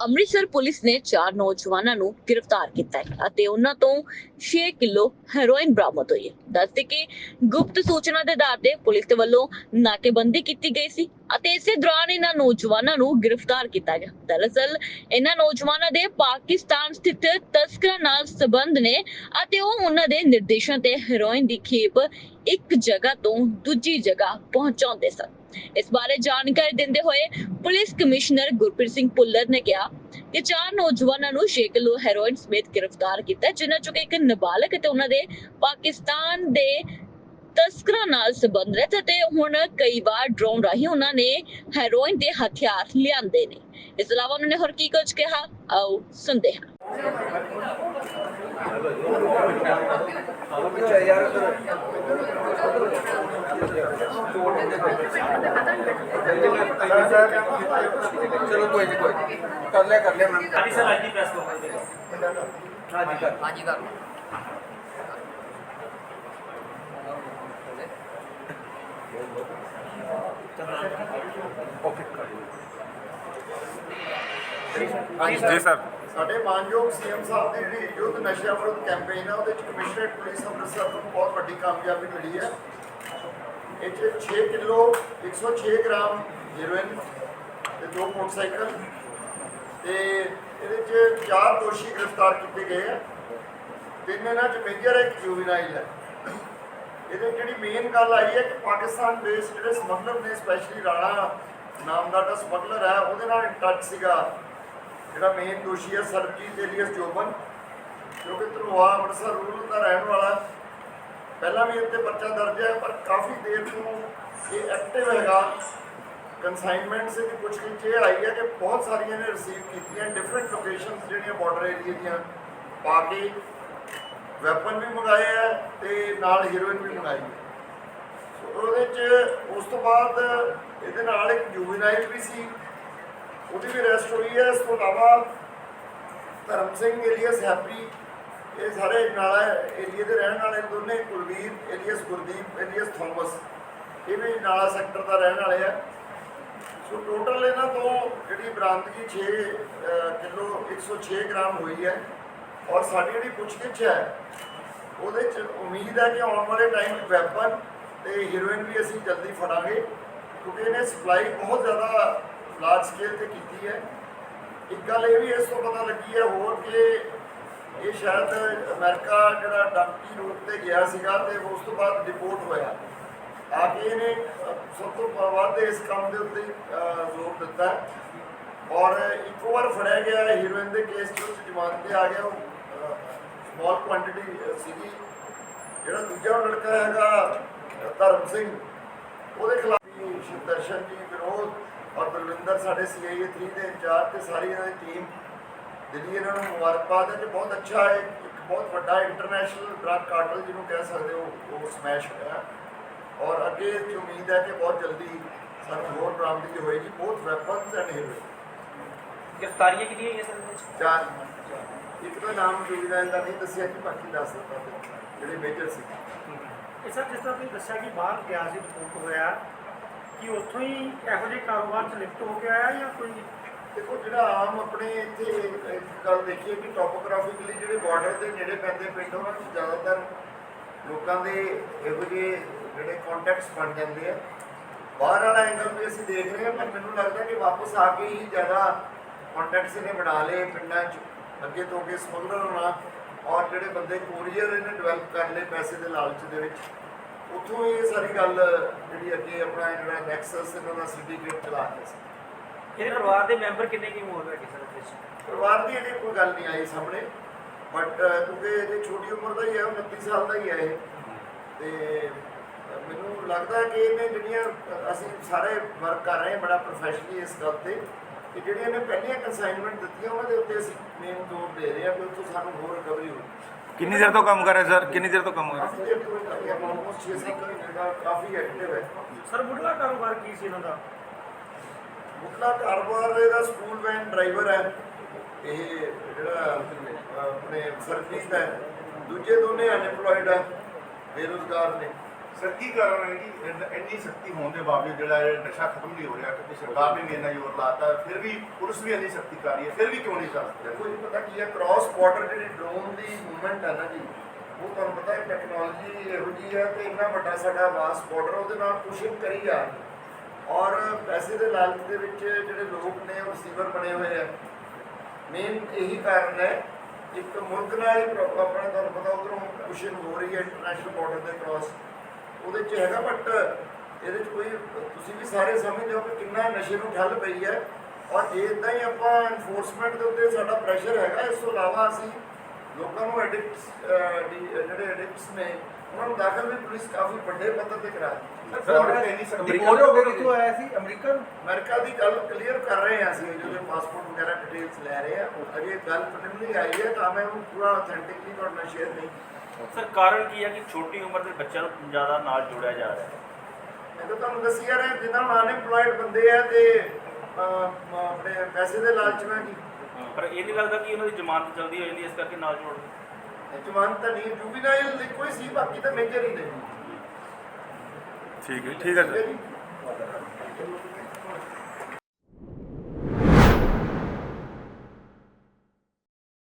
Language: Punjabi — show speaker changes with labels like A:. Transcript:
A: ਅੰਮ੍ਰਿਤਸਰ ਪੁਲਿਸ ਨੇ ਚਾਰ ਨੌਜਵਾਨਾਂ ਨੂੰ ਗ੍ਰਿਫਤਾਰ ਕੀਤਾ ਹੈ ਅਤੇ ਉਹਨਾਂ ਤੋਂ 6 ਕਿਲੋ ਹੈਰੋਇਨ ਬਰਾਮਦ ਹੋਈ ਹੈ। ਦੱਸਦੇ ਕਿ ਗੁਪਤ ਸੂਚਨਾ ਦੇ ਆਧਾਰ ਤੇ ਪੁਲਿਸ ਦੇ ਵੱਲੋਂ ਨਾਕੇਬੰਦੀ ਕੀਤੀ ਗਈ ਸੀ ਅਤੇ ਇਸੇ ਦੌਰਾਨ ਇਹਨਾਂ ਨੌਜਵਾਨਾਂ ਨੂੰ ਗ੍ਰਿਫਤਾਰ ਕੀਤਾ ਗਿਆ। ਦਰਅਸਲ, ਇਹਨਾਂ ਨੌਜਵਾਨਾਂ ਦੇ ਪਾਕਿਸਤਾਨ ਸਥਿਤ ਤਸਕਰਾਂ ਨਾਲ ਸਬੰਧ ਨੇ ਅਤੇ ਉਹ ਉਹਨਾਂ ਦੇ ਨਿਰਦੇਸ਼ਾਂ ਤੇ ਹੈਰੋਇਨ ਦੀ ਖੇਪ ਇੱਕ ਜਗ੍ਹਾ ਤੋਂ ਦੂਜੀ ਜਗ੍ਹਾ ਪਹੁੰਚਾਉਂਦੇ ਸਨ। ਇਸ ਬਾਰੇ ਜਾਣਕਾਰੀ ਦਿੰਦੇ ਹੋਏ ਪੁਲਿਸ ਕਮਿਸ਼ਨਰ ਗੁਰਪ੍ਰੀਤ ਸਿੰਘ ਭੁੱਲਰ ਨੇ ਕਿਹਾ ਕਿ ਚਾਰ ਨੌਜਵਾਨਾਂ ਨੂੰ 6 ਕਿਲੋ ਹੈਰੋਇਨ ਸਮੇਤ ਗ੍ਰਿਫਤਾਰ ਕੀਤਾ ਜਿਨ੍ਹਾਂ ਚੋਂ ਇੱਕ ਨਾਬਾਲਗ ਅਤੇ ਉਹਨਾਂ ਦੇ ਪਾਕਿਸਤਾਨ ਦੇ ਤਸਕਰਾਂ ਨਾਲ ਸੰਬੰਧ ਹੈ ਤੇ ਹੁਣ ਕਈ ਵਾਰ ਡਰੋਨ ਰਾਹੀਂ ਉਹਨਾਂ ਨੇ ਹੈਰੋਇਨ ਦੇ ਹਥਿਆਰ ਲਿਆਂਦੇ ਨੇ। ਇਸ ਤੋਂ ਇਲਾਵਾ ਉਹਨਾਂ ਨੇ ਹੋਰ ਕੀ ਕੁਝ ਕਿਹਾ? ਆਓ ਸੁਣਦੇ ਹਾਂ।
B: ਚਲੋ ਕੋਈ ਨਹੀਂ ਕੋਈ ਨੀ। ਕਰ ਲਿਆ ਕਰ ਲਿਆ ਮੈਂ।
C: ਹਾਂਜੀ ਸਰ ਅੱਜ ਦੀ ਪ੍ਰੈਸ ਕਾਨਫਰੰਸ ਦੇ
B: ਹਾਂਜੀ ਕਰ।
D: ਹਾਂਜੀ ਕਰ
B: ਓਕੇ ਕਰ
E: ਜੀ ਸਰ।
F: ਸਾਡੇ ਮਾਨਯੋਗ ਸੀਐਮ ਸਾਹਿਬ ਦੀ ਜਿਹੜੀ ਯੁੱਧ ਨਸ਼ਿਆਂ ਵਿਰੁੱਧ ਕੈਂਪੇਨ ਹੈ ਉਹਦੇ ਵਿੱਚ ਕਮਿਸ਼ਨਰੇਟ ਪੁਲਿਸ ਅੰਮ੍ਰਿਤਸਰ ਨੂੰ ਬਹੁਤ ਵੱਡੀ ਕਾਮਯਾਬੀ ਮਿਲੀ ਹੈ। ਇਹ 'ਚ 6 ਕਿਲੋ 106 ਗ੍ਰਾਮ ਹੀਰੋਇਨ ਤੇ ਦੋ ਮੋਟਰਸਾਈਕਲ ਤੇ ਇਹਦੇ 'ਚ ਚਾਰ ਦੋਸ਼ੀ ਗ੍ਰਿਫਤਾਰ ਕੀਤੇ ਗਏ ਆ। ਤਿੰਨ ਇਹਨਾਂ 'ਚ ਮੇਜਰ ਇੱਕ ਜੂਵੀਨਾਈਲ ਹੈ। ਇਹਦੇ ਜਿਹੜੀ ਮੇਨ ਗੱਲ ਆਈ ਹੈ ਕਿ ਪਾਕਿਸਤਾਨ ਬੇਸ ਜਿਹੜੇ ਸਮਗਲਰ ਨੇ ਸਪੈਸ਼ਲੀ ਰਾਣਾ ਨਾਮ ਦਾ ਜਿਹੜਾ ਸਮਗਲਰ ਹੈ ਉਹਦੇ ਨਾਲ ਟੱਚ ਸੀਗਾ। ਜਿਹੜਾ ਮੇਨ ਦੋਸ਼ੀ ਹੈ ਸਰਬਜੀਤ ਏਲੀਅਸ ਜੋਬਨ, ਜੋ ਕਿ ਧਨੋਆ ਅੰਮ੍ਰਿਤਸਰ ਰੂਰਲ ਦਾ ਰਹਿਣ ਵਾਲਾ ਪਹਿਲਾਂ ਵੀ ਇੱਥੇ ਪਰਚਾ ਦਰਜ ਹੈ, ਪਰ ਕਾਫੀ ਦੇਰ ਤੋਂ ਇਹ ਐਕਟਿਵ ਹੈਗਾ। ਕਨਸਾਈਨਮੈਂਟ ਸੇ ਦੀ ਪੁੱਛਗਿੱਛ ਇਹ ਆਈ ਹੈ ਕਿ ਬਹੁਤ ਸਾਰੀਆਂ ਨੇ ਰਿਸੀਵ ਕੀਤੀਆਂ ਡਿਫਰੈਂਟ ਲੋਕੇਸ਼ਨਸ ਜਿਹੜੀਆਂ ਬਾਰਡਰ ਏਰੀਆ ਦੀਆਂ ਪਾ ਕੇ ਵੈਪਨ ਵੀ ਮੰਗਾਏ ਹੈ ਤੇ ਨਾਲ ਹੀਰੋਇਨ ਵੀ ਮੰਗਾਈ ਹੈ। ਉਹਦੇ ਚ ਉਸ ਤੋਂ ਬਾਅਦ ਇਹਦੇ ਨਾਲ ਇੱਕ ਜੂਵੀਨਾਈਲ ਵੀ ਸੀ। ਉਹਦੀ ਵੀ ਰੈਸਟ ਹੋਈ ਹੈ ਇਸ ਤੋਂ ਇਲਾਵਾ ਧਰਮ ਸਿੰਘ ਏਲੀਅਸ ਹੈਪੀ ਇਹ ਸਾਰੇ ਨਾਲਾ ਏਰੀਏ ਦੇ ਰਹਿਣ ਵਾਲੇ ਦੋਨੇ Kulveer alias Gurdeep alias Thomas ਇਹ ਵੀ ਨਾਲਾ ਸੈਕਟਰ ਦਾ ਰਹਿਣ ਵਾਲੇ ਆ। ਸੋ ਟੋਟਲ ਇਹਨਾਂ ਤੋਂ ਜਿਹੜੀ ਬਰਾਮਦਗੀ 6 ਅਹ, ਕਿਲੋ 106 ਗ੍ਰਾਮ ਹੋਈ ਹੈ ਔਰ ਸਾਡੀ ਜਿਹੜੀ ਪੁੱਛਗਿੱਛ ਹੈ ਉਹਦੇ ਚ ਉਮੀਦ ਹੈ ਕਿ ਆਉਣ ਵਾਲੇ ਟਾਈਮ ਵੈਪਨ ਤੇ ਹੀਰੋਇਨ ਵੀ ਅਸੀਂ ਜਲਦੀ ਫੜਾਂਗੇ ਕਿਉਂਕਿ ਇਹਨੇ ਸਪਲਾਈ ਬਹੁਤ ਜ਼ਿਆਦਾ ਲਾਰਜ ਸਕੇਲ ਤੇ ਕੀਤੀ ਹੈ। ਇੱਕ ਗੱਲ ਇਹ ਵੀ ਇਸ ਤੋਂ ਪਤਾ ਲੱਗੀ ਹੈ ਹੋਰ ਕਿ ਇਹ ਸ਼ਾਇਦ ਅਮਰੀਕਾ ਜਿਹੜਾ ਡਾਕੀ ਰੂਟ ਤੇ ਗਿਆ ਸੀਗਾ ਤੇ ਉਸ ਤੋਂ ਬਾਅਦ ਡਿਪੋਰਟ ਹੋਇਆ। ਆ ਕੇ ਇਹਨੇ ਸਭ ਤੋਂ ਵੱਧ ਇਸ ਕੰਮ ਦੇ ਉੱਤੇ ਜ਼ੋਰ ਦਿੱਤਾ। ਔਰ ਇੱਕੋ ਵਾਰ ਫੜਿਆ ਗਿਆ ਹੀਰੋਇਨ ਦੇ ਕੇਸ 'ਚ ਉਹ 'ਚ ਜ਼ਮਾਨਤ ਤੇ ਆ ਗਿਆ ਉਹ ਸਮਾਲ ਕੁਆਂਟੀਟੀ ਸੀਗੀ। ਜਿਹੜਾ ਦੂਜਾ ਲੜਕਾ ਹੈਗਾ, ਧਰਮ ਸਿੰਘ, ਉਹਦੇ ਖਿਲਾਫ ਵੀ ਸ਼ਿਵਦਰਸ਼ਨ ਜੀ ਵਿਰੋਧ ਔਰ ਬਲਵਿੰਦਰ ਸਾਡੇ ਸੀਆਈਏ 3 ਦੇ ਇੰਚਾਰਜ ਤੇ ਸਾਰੀ ਇਹਨਾਂ ਦੀ ਟੀਮ ਦਿੱਲੀ ਇਹਨਾਂ ਨੂੰ ਮੁਬਾਰਕਬਾਦ ਹੈ ਕਿ ਬਹੁਤ ਅੱਛਾ ਹੈ ਇੱਕ ਬਹੁਤ ਵੱਡਾ ਇੰਟਰਨੈਸ਼ਨਲ ਡਰੱਗ ਕਾਰਟਲ ਜਿਹਨੂੰ ਕਹਿ ਸਕਦੇ ਹੋ ਉਹ ਸਮੈਸ਼ ਹੋਇਆ। ਔਰ ਅੱਗੇ 'ਚ ਉਮੀਦ ਹੈ ਕਿ ਬਹੁਤ ਜਲਦੀ ਸਾਨੂੰ ਹੋਰ ਬਰਾਮਦਗੀ ਹੋਏਗੀ ਬਹੁਤ ਵੈਪਨਸ ਐਂਡ ਹੀਰੋਇਨ
C: ਗ੍ਰਿਫਤਾਰੀਆਂ ਕਿੰਨੀਆਂ ਹੋਈਆਂ ਸਰ?
F: ਚਾਰ। ਇੱਕ ਦਾ ਨਾਮ ਜੁਗਦਾਨ ਦਾ ਨਹੀਂ ਦੱਸਿਆ ਕਿ ਬਾਕੀ ਦੱਸ ਦਿੱਤਾ। ਜਿਹੜੇ ਮੇਜਰ ਸੀ।
G: ਇਹ ਸਰ ਜਿਸ ਤਰ੍ਹਾਂ ਤੁਸੀਂ ਦੱਸਿਆ ਕਿ ਬਾਹਰ ਗਿਆ ਸੀ ਰਿਪੋਰਟ ਹੋਇਆ ਕਿ ਉੱਥੋਂ ਹੀ ਇਹੋ ਜਿਹੇ ਕਾਰੋਬਾਰ ਚ ਲਿਫਟ ਹੋ ਗਿਆ ਆਇਆ ਜਾਂ ਕੋਈ
F: ਦੇਖੋ, ਜਿਹੜਾ ਆਮ ਆਪਣੇ ਇੱਥੇ ਇੱਕ ਗੱਲ ਦੇਖੀਏ ਕਿ ਟੋਪੋਗ੍ਰਾਫਿਕਲੀ ਜਿਹੜੇ ਬਾਰਡਰ ਦੇ ਨੇੜੇ ਪੈਂਦੇ ਪਿੰਡ, ਉਹਨਾਂ ਵਿੱਚ ਜ਼ਿਆਦਾਤਰ ਲੋਕਾਂ ਦੇ ਇਹੋ ਜਿਹੇ ਜਿਹੜੇ ਕੰਟੈਕਟਸ ਬਣ ਜਾਂਦੇ ਆ। ਬਾਹਰ ਵਾਲਾ ਐਂਗਲ ਵੀ ਅਸੀਂ ਦੇਖ ਰਹੇ ਹਾਂ, ਪਰ ਮੈਨੂੰ ਲੱਗਦਾ ਕਿ ਵਾਪਸ ਆ ਕੇ ਹੀ ਜ਼ਿਆਦਾ ਕੰਟੈਕਟਸ ਇਹਨੇ ਬਣਾ ਲਏ ਪਿੰਡਾਂ 'ਚ, ਅੱਗੇ ਤੋਂ ਅੱਗੇ ਸਮਗਲਰ ਹੋਣਾ ਔਰ ਜਿਹੜੇ ਬੰਦੇ ਕੋਰੀਅਰ ਇਹਨੇ ਡਿਵੈਲਪ ਕਰ ਲਏ ਪੈਸੇ ਦੇ ਲਾਲਚ ਦੇ ਵਿੱਚ। ਉੱਥੋਂ ਇਹ ਸਾਰੀ ਗੱਲ ਜਿਹੜੀ ਅੱਗੇ ਆਪਣਾ ਜਿਹੜਾ ਨੈਕਸਸ ਇਹਨਾਂ ਦਾ ਸਿੰਡੀਕੇਟ ਚਲਾ ਕੇ ਸੀ।
C: ਇਹਦੇ ਪਰਿਵਾਰ ਦੇ ਮੈਂਬਰ ਕਿੰਨੇ ਕੀ ਮੋਰ ਹੈਗੇ ਸਰ ਇਹਦੇ ਵਿੱਚ
F: ਪਰਿਵਾਰ ਦੀ ਇਹਦੀ ਕੋਈ ਗੱਲ ਨਹੀਂ ਆਈ ਸਾਹਮਣੇ ਬਟ ਕਿਉਂਕਿ ਇਹ ਛੋਟੀ ਉਮਰ ਦਾ ਹੀ ਹੈ 29 ਸਾਲ ਦਾ ਹੀ ਹੈ ਇਹ। ਤੇ ਮੈਨੂੰ ਲੱਗਦਾ ਕਿ ਇਹਨੇ ਜਿਹੜੀਆਂ ਅਸੀਂ ਸਾਰੇ ਵਰਕ ਕਰ ਰਹੇ ਹਾਂ ਬੜਾ ਪ੍ਰੋਫੈਸ਼ਨਲੀ ਇਸ ਗੱਲ ਤੇ ਕਿ ਜਿਹੜੀਆਂ ਇਹਨੇ ਪਹਿਲੀਆਂ ਕੰਸਾਈਨਮੈਂਟ ਦਿੱਤੀਆਂ ਉਹਨਾਂ ਦੇ ਉੱਤੇ ਅਸੀਂ ਮੇਨ ਜ਼ੋਰ ਦੇ ਰਹੇ ਹਾਂ ਕਿ ਉੱਥੋਂ ਸਾਨੂੰ ਹੋਰ ਰਿਕਵਰੀ ਹੋਵੇ
E: ਕਿੰਨੀ ਦੇਰ ਤੋਂ ਕੰਮ ਕਰ ਰਹੇ ਸਰ? ਕਿੰਨੀ ਦੇਰ ਤੋਂ ਕੰਮ ਕਰ ਰਹੇ
F: ਕਾਫੀ ਦੇਰ ਤੋਂ ਇਹ ਆਲਮੋਸਟ 6-7 ਮਹੀਨੇ ਦਾ ਕਾਫੀ ਐਕਟਿਵ ਹੈ?
G: ਸਰ ਮੁੱਢਲਾ ਕਾਰੋਬਾਰ ਕੀ ਸੀ ਇਹਨਾਂ ਦਾ?
F: ਮੁੱਢਲਾ ਕਾਰੋਬਾਰ ਇਹਦਾ ਸਕੂਲ ਵੈਨ ਡਰਾਈਵਰ ਹੈ। ਇਹ ਜਿਹੜਾ ਅਹ, ਆਪਣੇ ਸਰਵਿਸ ਹੈ। ਦੂਜੇ ਦੋਨੇ ਅਨਪਲੋਇਡ ਹੈ ਬੇਰੁਜ਼ਗਾਰ ਨੇ।
D: ਸਰ ਕੀ ਕਾਰਨ ਹੈ ਕਿ ਇੰਨ- ਇੰਨੀ ਸਖਤੀ ਹੋਣ ਦੇ ਬਾਵਜੂਦ ਜਿਹੜਾ ਇਹ ਨਸ਼ਾ ਖਤਮ ਨਹੀਂ ਹੋ ਰਿਹਾ, ਕਿਉਂਕਿ ਸਰਕਾਰ ਨੇ ਵੀ ਇੰਨਾ ਜ਼ੋਰ ਲਾਤਾ, ਫਿਰ ਵੀ ਪੁਲਿਸ ਵੀ ਇੰਨੀ ਸਖਤੀ ਕਰ ਰਹੀ ਹੈ, ਫਿਰ ਵੀ ਕਿਉਂ ਨਹੀਂ ਕਰ
F: ਦੇਖੋ ਜੀ, ਪਤਾ ਕੀ ਹੈ ਕ੍ਰਾਸ ਬਾਰਡਰ ਜਿਹੜੀ ਡਰੋਨ ਦੀ ਮੂਵਮੈਂਟ ਹੈ ਨਾ ਜੀ, ਉਹ ਤੁਹਾਨੂੰ ਪਤਾ ਹੈ ਟੈਕਨੋਲੋਜੀ ਇਹੋ ਜਿਹੀ ਹੈ ਕਿ ਇੰਨਾ ਵੱਡਾ ਸਾਡਾ ਵਾਸ ਬਾਰਡਰ ਉਹਦੇ ਨਾਲ ਪੁਸ਼ਿੰਗ ਕਰੀ ਜਾ ਰਹੀ ਹੈ। ਔਰ ਪੈਸੇ ਦੇ ਲਾਲਚ ਦੇ ਵਿੱਚ ਜਿਹੜੇ ਲੋਕ ਨੇ, ਉਹ ਰਿਸੀਵਰ ਬਣੇ ਹੋਏ ਆ। ਮੇਨ ਇਹੀ ਕਾਰਨ ਹੈ, ਇੱਕ ਮੁਲਕ ਨਾਲ ਹੀ ਪ੍ਰੋ- ਆਪਣਾ ਤੁਹਾਨੂੰ ਪਤਾ ਉਧਰੋਂ ਪੁਸ਼ਿੰਗ ਹੋ ਰਹੀ ਹੈ ਇੰਟਰਨੈਸ਼ਨਲ ਬਾਰਡਰ ਦੇ ਕ੍ਰਾਸ ਉਹਦੇ ਚ ਹੈਗਾ ਬਟ ਇਹਦੇ ਚ ਕੋਈ ਤੁਸੀਂ ਵੀ ਸਾਰੇ ਸਮਝਦੇ ਹੋ ਕਿ ਕਿੰਨਾ ਨਸ਼ੇ ਨੂੰ ਠੱਲ ਪਈ ਹੈ। ਔਰ ਜੇ ਇਦਾਂ ਹੀ ਆਪਾਂ ਐਨਫੋਰਸਮੈਂਟ ਦੇ ਉੱਤੇ ਸਾਡਾ ਪ੍ਰੈਸ਼ਰ ਹੈਗਾ ਇਸ ਤੋਂ ਇਲਾਵਾ ਅਸੀਂ ਲੋਕਾਂ ਨੂੰ ਐਡਿਕਟਸ ਜਿਹੜੇ ਐਡਿਕਟਸ ਨੇ ਉਹਨਾਂ ਨੂੰ ਦਾਖਲ ਵੀ ਪੁਲਿਸ ਕਾਫੀ ਵੱਡੇ ਪੱਧਰ ਤੇ ਕਰਾ
B: ਰਿਪੋਰਟ ਹੋ। ਕੇ ਕਿੱਥੋਂ ਆਇਆ ਸੀ? ਅਮਰੀਕਾ?
F: ਅਮਰੀਕਾ ਦੀ ਗੱਲ ਕਲੀਅਰ ਕਰ ਰਹੇ ਹਾਂ ਅਸੀਂ ਜਿਹਦੇ ਪਾਸਪੋਰਟ ਵਗੈਰਾ ਡਿਟੇਲਸ ਲੈ ਰਹੇ ਹਾਂ। ਅਜੇ ਗੱਲ ਪ੍ਰੀਲਿਮਿਨਰੀ ਆਈ ਹੈ ਤਾਂ ਮੈਂ ਉਹਨੂੰ ਪੂਰਾ ਅਥੈਂਟਿਕਲੀ ਤੁਹਾਡੇ ਨਾਲ ਸ਼ੇਅਰ ਨਹੀਂ
C: ਸਰ ਕਾਰਨ ਕੀ ਹੈ ਕਿ ਛੋਟੀ ਉਮਰ ਦੇ ਬੱਚਿਆਂ ਨੂੰ ਜ਼ਿਆਦਾ ਨਾਲ ਜੋੜਿਆ ਜਾ ਰਿਹਾ ਹੈ?
F: ਮੈਂ ਤਾਂ ਤੁਹਾਨੂੰ ਦੱਸੀ ਜਾ ਰਿਹਾ ਜਿਨ੍ਹਾਂ ਨੂੰ ਅਨਐਮਪਲੋਇਡ ਬੰਦੇ ਆ ਤੇ ਅਹ, ਆਪਣੇ ਪੈਸੇ ਦੇ ਲਾਲਚ ਨਾਲ ਜੀ
C: ਪਰ ਇਹ ਨਹੀਂ ਲੱਗਦਾ ਕਿ ਉਹਨਾਂ ਦੀ ਜ਼ਮਾਨਤ ਜਲਦੀ ਹੋ ਜਾਂਦੀ ਹੈ, ਇਸ ਕਰਕੇ ਨਾਲ ਜੋੜ।
F: ਇਹ ਜ਼ਮਾਨਤ ਤਾਂ ਨਹੀਂ ਜੁਬੀਨਾਈਲ ਇੱਕੋ ਹੀ ਸੀ ਬਾਕੀ ਤਾਂ ਮੇਜਰ ਹੀ ਨੇ।
E: ਠੀਕ ਹੈ
F: ਠੀਕ ਹੈ
E: ਸਰ।
F: ਜੀ।